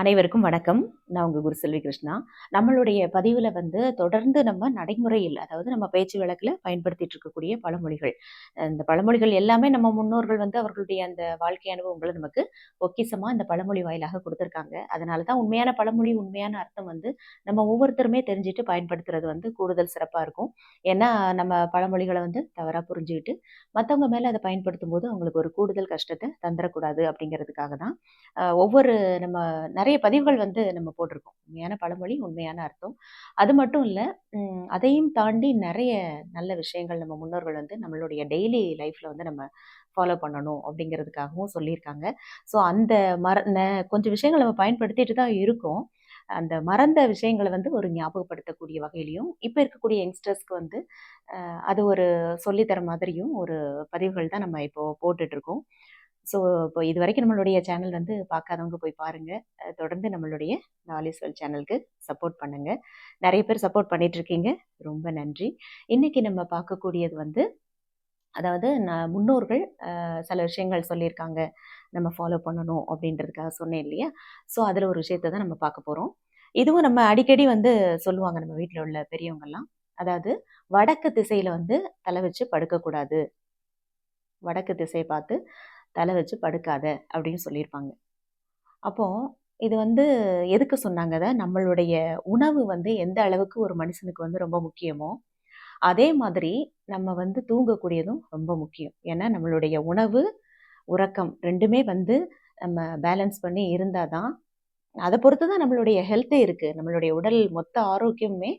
அனைவருக்கும் வணக்கம். நான் உங்கள் குரு செல்வி கிருஷ்ணா. நம்மளுடைய பதிவில் வந்து தொடர்ந்து நம்ம நடைமுறையில் அதாவது நம்ம பேச்சு வழக்கில் பயன்படுத்திட்டு இருக்கக்கூடிய பழமொழிகள். இந்த பழமொழிகள் எல்லாமே நம்ம முன்னோர்கள் வந்து அவர்களுடைய அந்த வாழ்க்கை அனுபவங்களை நமக்கு பொக்கிசமாக இந்த பழமொழி வாயிலாக கொடுத்துருக்காங்க. அதனால தான் உண்மையான பழமொழி உண்மையான அர்த்தம் வந்து நம்ம ஒவ்வொருத்தருமே தெரிஞ்சுட்டு பயன்படுத்துறது வந்து கூடுதல் சிறப்பாக இருக்கும். ஏன்னா நம்ம பழமொழிகளை வந்து தவறாக புரிஞ்சுக்கிட்டு மற்றவங்க மேலே அதை பயன்படுத்தும் போது அவங்களுக்கு ஒரு கூடுதல் கஷ்டத்தை தந்துடக்கூடாது அப்படிங்கிறதுக்காக தான் ஒவ்வொரு நம்ம நிறைய நிறைய பதிவுகள் வந்து நம்ம போட்டிருக்கோம். உண்மையான பழமொழி உண்மையான அர்த்தம். அது மட்டும் இல்லை அதையும் தாண்டி நிறைய நல்ல விஷயங்கள் நம்ம முன்னோர்கள் வந்து நம்மளுடைய டெய்லி லைஃப்பில் வந்து நம்ம ஃபாலோ பண்ணணும் அப்படிங்கிறதுக்காகவும் சொல்லியிருக்காங்க. ஸோ அந்த மர கொஞ்சம் விஷயங்கள் நம்ம பயன்படுத்திட்டு தான் இருக்கோம். அந்த மறந்த விஷயங்களை வந்து ஒரு ஞாபகப்படுத்தக்கூடிய வகையிலையும் இப்போ இருக்கக்கூடிய யங்ஸ்டர்ஸ்க்கு வந்து அது ஒரு சொல்லித்தர மாதிரியும் ஒரு பதிவுகள் தான் நம்ம இப்போ போட்டுட்ருக்கோம் ஸோ இப்போ இது வரைக்கும் நம்மளுடைய சேனல் வந்து பார்க்காதவங்க போய் பாருங்கள் தொடர்ந்து நம்மளுடைய நாலேஸ்வல் சேனலுக்கு சப்போர்ட் பண்ணுங்கள் நிறைய பேர் சப்போர்ட் பண்ணிகிட்ருக்கீங்க ரொம்ப நன்றி. இன்றைக்கி நம்ம பார்க்கக்கூடியது வந்து அதாவது நான் முன்னோர்கள் சில விஷயங்கள் சொல்லியிருக்காங்க. நம்ம ஃபாலோ பண்ணணும் அப்படின்றதுக்காக சொன்னேன் இல்லையா? ஸோ அதில் ஒரு விஷயத்தை தான் நம்ம பார்க்க போகிறோம் இதுவும் நம்ம அடிக்கடி வந்து சொல்லுவாங்க நம்ம வீட்டில் உள்ள பெரியவங்கெல்லாம். அதாவது வடக்கு திசையில் வந்து தலை வச்சு படுக்கக்கூடாது. வடக்கு திசையை பார்த்து தலை வச்சு படுக்காத அப்படின்னு சொல்லியிருப்பாங்க. அப்போது இது வந்து எதுக்கு சொன்னாங்க நம்மளுடைய உணவு வந்து எந்த அளவுக்கு ஒரு மனுஷனுக்கு வந்து ரொம்ப முக்கியமோ அதே மாதிரி நம்ம வந்து தூங்கக்கூடியதும் ரொம்ப முக்கியம். ஏன்னா நம்மளுடைய உணவு உறக்கம் ரெண்டுமே வந்து நம்ம பேலன்ஸ் பண்ணி இருந்தால் தான் அதை பொறுத்து தான் நம்மளுடைய ஹெல்த்தே இருக்குது நம்மளுடைய உடல் மொத்த ஆரோக்கியமுமே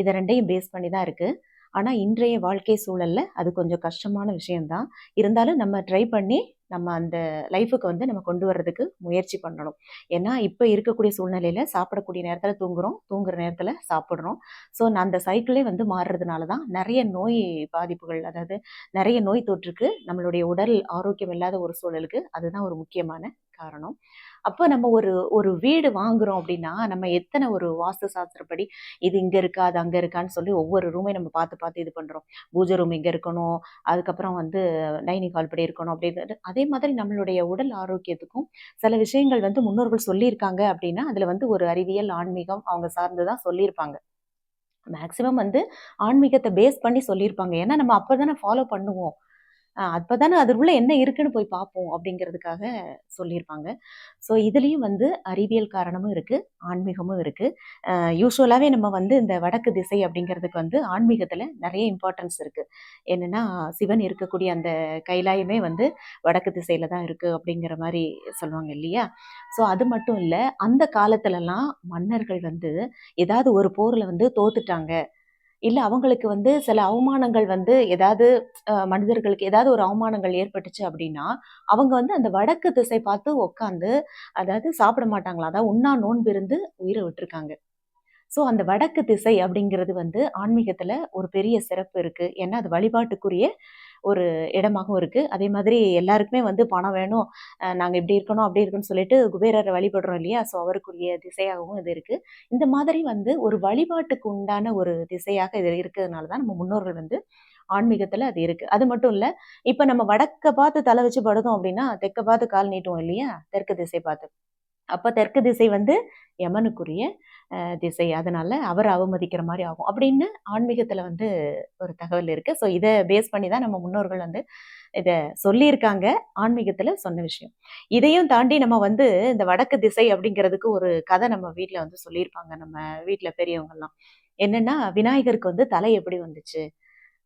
இதை ரெண்டையும் பேஸ் பண்ணி தான் இருக்குது ஆனால் இன்றைய வாழ்க்கை சூழலில் அது கொஞ்சம் கஷ்டமான விஷயம்தான். இருந்தாலும் நம்ம ட்ரை பண்ணி நம்ம அந்த லைஃபுக்கு வந்து நம்ம கொண்டு வர்றதுக்கு முயற்சி பண்ணணும். ஏன்னா இப்போ இருக்கக்கூடிய சூழ்நிலையில் சாப்பிடக்கூடிய நேரத்தில் தூங்குறோம் தூங்குற நேரத்தில் சாப்பிட்றோம். ஸோ நான் அந்த சைக்கிளே வந்து மாறுறதுனால தான் நிறைய நோய் பாதிப்புகள் அதாவது நிறைய நோய் தொற்றுக்கு நம்மளுடைய உடல் ஆரோக்கியம் இல்லாத ஒரு சூழலுக்கு அதுதான் ஒரு முக்கியமான காரணம். அப்போ நம்ம ஒரு ஒரு வீடு வாங்குறோம் அப்படின்னா நம்ம எத்தனை ஒரு வாஸ்து சாஸ்திரப்படி இது இங்கே இருக்கா அது அங்கே இருக்கான்னு சொல்லி ஒவ்வொரு ரூமே நம்ம பார்த்து பார்த்து இது பண்ணுறோம் பூஜை ரூம் இங்கே இருக்கணும் அதுக்கப்புறம் வந்து டைனிங் ஹால் படி இருக்கணும் அப்படின்னு அதே மாதிரி நம்மளுடைய உடல் ஆரோக்கியத்துக்கும் சில விஷயங்கள் வந்து முன்னோர்கள் சொல்லியிருக்காங்க அப்படின்னா அதில் வந்து ஒரு அறிவியல் ஆன்மீகம் அவங்க சார்ந்து தான் சொல்லியிருப்பாங்க. மேக்சிமம் வந்து ஆன்மீகத்தை பேஸ் பண்ணி சொல்லியிருப்பாங்க. ஏன்னா நம்ம அப்போ தானே ஃபாலோ பண்ணுவோம். அப்போ தானே உள்ள என்ன இருக்குன்னு போய் பார்ப்போம் அப்படிங்கிறதுக்காக சொல்லியிருப்பாங்க. ஸோ இதுலேயும் வந்து அறிவியல் காரணமும் இருக்குது ஆன்மீகமும் இருக்குது யூஸ்வலாகவே நம்ம வந்து இந்த வடக்கு திசை அப்படிங்கிறதுக்கு வந்து ஆன்மீகத்தில் நிறைய இம்பார்ட்டன்ஸ் இருக்குது என்னென்னா சிவன் இருக்கக்கூடிய அந்த கைலாயமே வந்து வடக்கு திசையில் தான் இருக்குது அப்படிங்கிற மாதிரி சொல்லுவாங்க இல்லையா? ஸோ அது மட்டும் இல்லை அந்த காலத்துலலாம் மன்னர்கள் வந்து ஏதாவது ஒரு போரில் வந்து தோத்துட்டாங்க. இல்லை அவங்களுக்கு வந்து சில அவமானங்கள் வந்து ஏதாவது மனிதர்களுக்கு ஏதாவது ஒரு அவமானங்கள் ஏற்பட்டுச்சு அப்படின்னா அவங்க வந்து அந்த வடக்கு திசை பார்த்து உட்காந்து அதாவது சாப்பிட மாட்டாங்களா? அதாவது உண்ணா நோன்பு இருந்து உயிரை விட்டுருக்காங்க. ஸோ அந்த வடக்கு திசை அப்படிங்கிறது வந்து ஆன்மீகத்தில் ஒரு பெரிய சிறப்பு இருக்குது ஏன்னா அது வழிபாட்டுக்குரிய ஒரு இடமாகவும் இருக்குது அதே மாதிரி எல்லாருக்குமே வந்து பணம் வேணும். நாங்கள் இப்படி இருக்கணும் அப்படி இருக்குன்னு சொல்லிட்டு குபேரரை வழிபடுறோம் இல்லையா? ஸோ அவருக்குரிய திசையாகவும் இது இருக்குது இந்த மாதிரி வந்து ஒரு வழிபாட்டுக்கு உண்டான ஒரு திசையாக இது இருக்கிறதுனால தான் நம்ம முன்னோர்கள் வந்து ஆன்மீகத்தில் அது இருக்குது அது மட்டும் இல்லை இப்போ நம்ம வடக்க பார்த்து தலை வச்சு படுதோம் அப்படின்னா தெற்க பார்த்து கால் நீட்டுவோம் இல்லையா? தெற்கு திசை பார்த்து அப்போ தெற்கு திசை வந்து யமனுக்குரிய திசை. அதனால அவர் அவமதிக்கிற மாதிரி ஆகும். அப்படின்னு ஆன்மீகத்தில் வந்து ஒரு தகவல் இருக்குது ஸோ இதை பேஸ் பண்ணி தான் நம்ம முன்னோர்கள் வந்து இதை சொல்லியிருக்காங்க ஆன்மீகத்தில் சொன்ன விஷயம். இதையும் தாண்டி நம்ம வந்து இந்த வடக்கு திசை அப்படிங்கிறதுக்கு ஒரு கதை நம்ம வீட்டில் வந்து சொல்லியிருப்பாங்க நம்ம வீட்டில் பெரியவங்கெல்லாம். என்னென்னா விநாயகருக்கு வந்து தலை எப்படி வந்துச்சு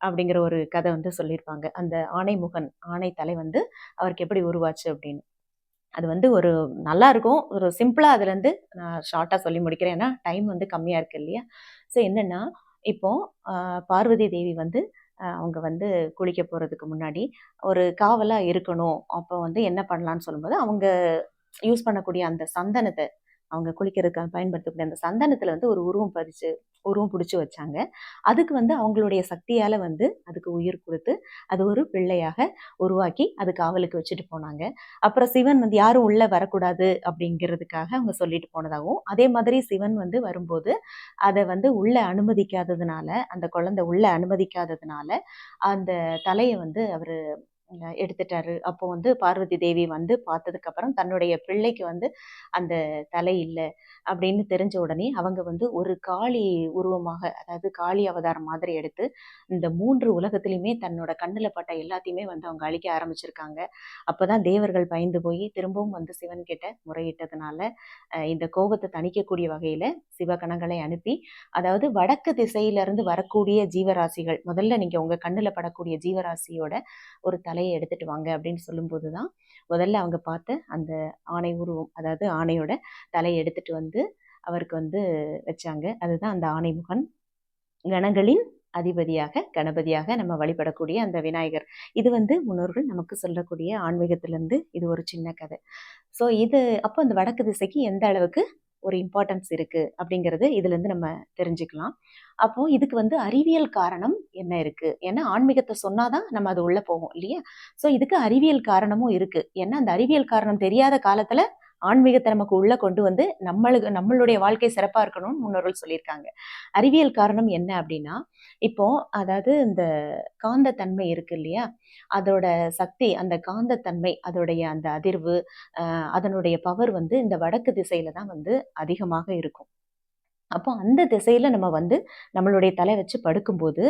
அப்படிங்கிற ஒரு கதை வந்து சொல்லியிருப்பாங்க. அந்த ஆணைமுகன் ஆணை தலை வந்து அவருக்கு எப்படி உருவாச்சு அப்படின்னு. அது வந்து ஒரு நல்லா இருக்கும் ஒரு சிம்பிளாக அதுலேருந்து நான் ஷார்ட்டாக சொல்லி முடிக்கிறேன். ஏன்னா டைம் வந்து கம்மியாக இருக்குது இல்லையா? ஸோ என்னென்னா இப்போது பார்வதி தேவி வந்து அவங்க வந்து குளிக்க போகிறதுக்கு முன்னாடி ஒரு காவலாக இருக்கணும். அப்போ வந்து என்ன பண்ணலான்னு சொல்லும்போது அவங்க யூஸ் பண்ணக்கூடிய அந்த சந்தனத்தை அவங்க குளிக்கிறதுக்காக பயன்படுத்தக்கூடிய அந்த சந்தனத்தில் வந்து ஒரு உருவம் பதிச்சு உருவம் பிடிச்சி வச்சாங்க. அதுக்கு வந்து அவங்களுடைய சக்தியால் வந்து அதுக்கு உயிர் கொடுத்து அது ஒரு பிள்ளையாக உருவாக்கி அது காவலுக்கு வச்சுட்டு போனாங்க. அப்புறம் சிவன் வந்து யாரும் உள்ளே வரக்கூடாது அப்படிங்கிறதுக்காக அவங்க சொல்லிட்டு போனதாகவும் அதே மாதிரி சிவன் வந்து வரும்போது அதை வந்து உள்ளே அனுமதிக்காததுனால அந்த குழந்தை உள்ளே அனுமதிக்காததுனால அந்த தலையை வந்து அவர் எடுத்துட்டாரு. அப்போ வந்து பார்வதி தேவி வந்து பார்த்ததுக்கப்புறம் தன்னுடைய பிள்ளைக்கு வந்து அந்த தலை இல்லை அப்படின்னு தெரிஞ்ச உடனே அவங்க வந்து ஒரு காளி உருவமாக அதாவது காளி அவதாரம் மாதிரி எடுத்து இந்த மூன்று உலகத்திலையுமே தன்னோட கண்ணில் பட்ட எல்லாத்தையுமே வந்து அவங்க அழிக்க ஆரம்பிச்சிருக்காங்க. அப்போதான் தேவர்கள் பயந்து போய் திரும்பவும் வந்து சிவன் கிட்ட முறையிட்டதுனால இந்த கோபத்தை தணிக்கக்கூடிய வகையில் சிவகணங்களை அனுப்பி அதாவது வடக்கு திசையிலிருந்து வரக்கூடிய ஜீவராசிகள் முதல்ல நீங்கள் உங்கள் கண்ணில் படக்கூடிய ஜீவராசியோட ஒரு தலையை எடுத்துட்டு வாங்க அப்படின்னு சொல்லும்போது தான் முதல்ல அவங்க பார்த்த அந்த ஆணை உருவம் அதாவது ஆணையோட தலையை எடுத்துட்டு வந்து அவருக்கு வந்து வச்சாங்க. அதுதான் அந்த ஆணைமுகன். கணங்களின் அதிபதியாக கணபதியாக நம்ம வழிபடக்கூடிய அந்த விநாயகர். இது வந்து முன்னோர்கள் நமக்கு சொல்லக்கூடிய ஆன்மீகத்திலிருந்து இது ஒரு சின்ன கதை. ஸோ இது அப்போ அந்த வடக்கு திசைக்கு எந்த அளவுக்கு ஒரு இம்பார்ட்டன்ஸ் இருக்குது அப்படிங்கிறது இதுலேருந்து நம்ம தெரிஞ்சுக்கலாம். அப்போது இதுக்கு வந்து அறிவியல் காரணம் என்ன இருக்குது ஏன்னா ஆன்மீகத்தை சொன்னால் தான் நம்ம அது உள்ளே போவோம் இல்லையா? ஸோ இதுக்கு அறிவியல் காரணமும் இருக்குது ஏன்னா அந்த அறிவியல் காரணம் தெரியாத காலத்தில் ஆன்மீகத்தை நமக்கு உள்ள கொண்டு வந்து நம்மளுக்கு நம்மளுடைய வாழ்க்கை சிறப்பா இருக்கணும்னு முன்னோர்கள் சொல்லியிருக்காங்க. அறிவியல் காரணம் என்ன அப்படின்னா இப்போ அதாவது இந்த காந்தத்தன்மை இருக்கு இல்லையா? அதோட சக்தி அந்த காந்தத்தன்மை அதோடைய அந்த அதிர்வு அதனுடைய பவர் வந்து இந்த வடக்கு திசையில தான் வந்து அதிகமாக இருக்கும். அப்போ அந்த திசையில நம்ம வந்து நம்மளுடைய தலை வச்சு படுக்கும்போது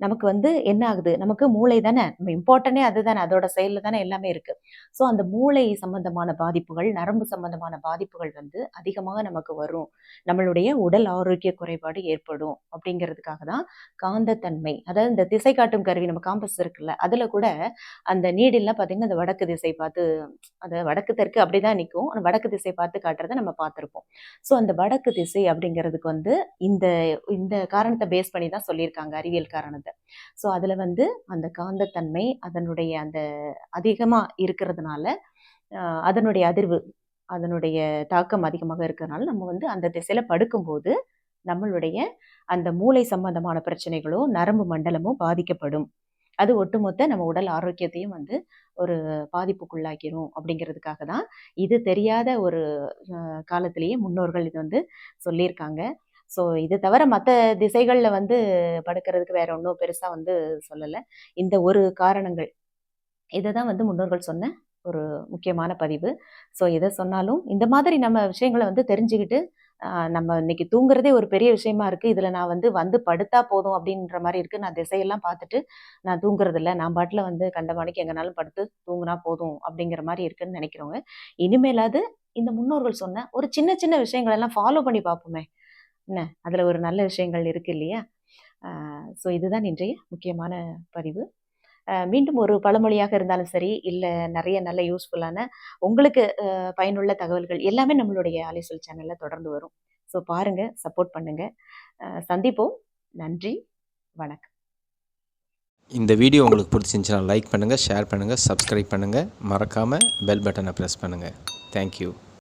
நமக்கு வந்து என்ன ஆகுது? நமக்கு மூளை தானே நம்ம இம்பார்ட்டனே அதுதானே அதோட செயலில் தானே எல்லாமே இருக்கு. ஸோ அந்த மூளை சம்பந்தமான பாதிப்புகள் நரம்பு சம்பந்தமான பாதிப்புகள் வந்து அதிகமாக நமக்கு வரும். நம்மளுடைய உடல் ஆரோக்கிய குறைபாடு ஏற்படும் அப்படிங்கிறதுக்காக தான் காந்தத்தன்மை. அதாவது இந்த திசை காட்டும் கருவி நம்ம காம்பஸ் இருக்குல்ல அதில் கூட அந்த நீடில்லாம் பார்த்தீங்கன்னா அந்த வடக்கு திசை பார்த்து அந்த வடக்கு தெற்கு அப்படிதான் நிற்கும் அந்த வடக்கு திசை பார்த்து காட்டுறதை நம்ம பார்த்துருப்போம். ஸோ அந்த வடக்கு திசை அப்படிங்கிறதுக்கு வந்து இந்த இந்த காரணத்தை பேஸ் பண்ணி தான் சொல்லியிருக்காங்க அறிவியல் காரணத்தை. ஸோ அதில் வந்து அந்த காந்தத்தன்மை அதனுடைய அந்த அதிகமாக இருக்கிறதுனால அதனுடைய அதிர்வு அதனுடைய தாக்கம் அதிகமாக இருக்கிறதுனால நம்ம வந்து அந்த திசையில் படுக்கும்போது நம்மளுடைய அந்த மூளை சம்பந்தமான பிரச்சனைகளோ நரம்பு மண்டலமோ பாதிக்கப்படும். அது ஒட்டுமொத்த நம்ம உடல் ஆரோக்கியத்தையும் வந்து ஒரு பாதிப்புக்குள்ளாக்கிரும் அப்படிங்கிறதுக்காக தான் இது தெரியாத ஒரு காலத்திலேயே முன்னோர்கள் இது வந்து சொல்லியிருக்காங்க. ஸோ இது தவிர மற்ற திசைகளில் வந்து படுக்கிறதுக்கு வேற ஒன்றும் பெருசாக வந்து சொல்லலை. இந்த ஒரு காரணங்கள். இதை தான் வந்து முன்னோர்கள் சொன்ன ஒரு முக்கியமான பதிவு. ஸோ எதை சொன்னாலும் இந்த மாதிரி நம்ம விஷயங்களை வந்து தெரிஞ்சுக்கிட்டு நம்ம இன்னைக்கு தூங்குறதே ஒரு பெரிய விஷயமா இருக்கு. இதுல நான் வந்து வந்து படுத்தா போதும் அப்படின்ற மாதிரி இருக்கு. நான் திசையெல்லாம் பார்த்துட்டு நான் தூங்குறது இல்லை நான் பாட்டில் வந்து கண்ட மணிக்கு எங்கனாலும் படுத்து தூங்குனா போதும் அப்படிங்கிற மாதிரி இருக்குன்னு நினைக்கிறவங்க. இனிமேலாவது இந்த முன்னோர்கள் சொன்ன ஒரு சின்ன சின்ன விஷயங்கள் எல்லாம் ஃபாலோ பண்ணி பார்ப்போமே. என்ன? அதில் ஒரு நல்ல விஷயங்கள் இருக்கு இல்லையா? ஸோ இதுதான் இன்றைய முக்கியமான பதிவு. மீண்டும் ஒரு பழமொழியாக இருந்தாலும் சரி இல்லை நிறைய நல்ல யூஸ்ஃபுல்லான உங்களுக்கு பயனுள்ள தகவல்கள் எல்லாமே நம்மளுடைய ஆலிசொல் சேனலில் தொடர்ந்து வரும். ஸோ பாருங்கள் சப்போர்ட் பண்ணுங்கள் சந்திப்போம். நன்றி. வணக்கம். இந்த வீடியோ உங்களுக்கு பிடிச்சிருந்துச்சுன்னா லைக் பண்ணுங்கள் ஷேர் பண்ணுங்கள் சப்ஸ்கிரைப் பண்ணுங்கள் மறக்காமல் பெல் பட்டனை ப்ரெஸ் பண்ணுங்கள் தேங்க்யூ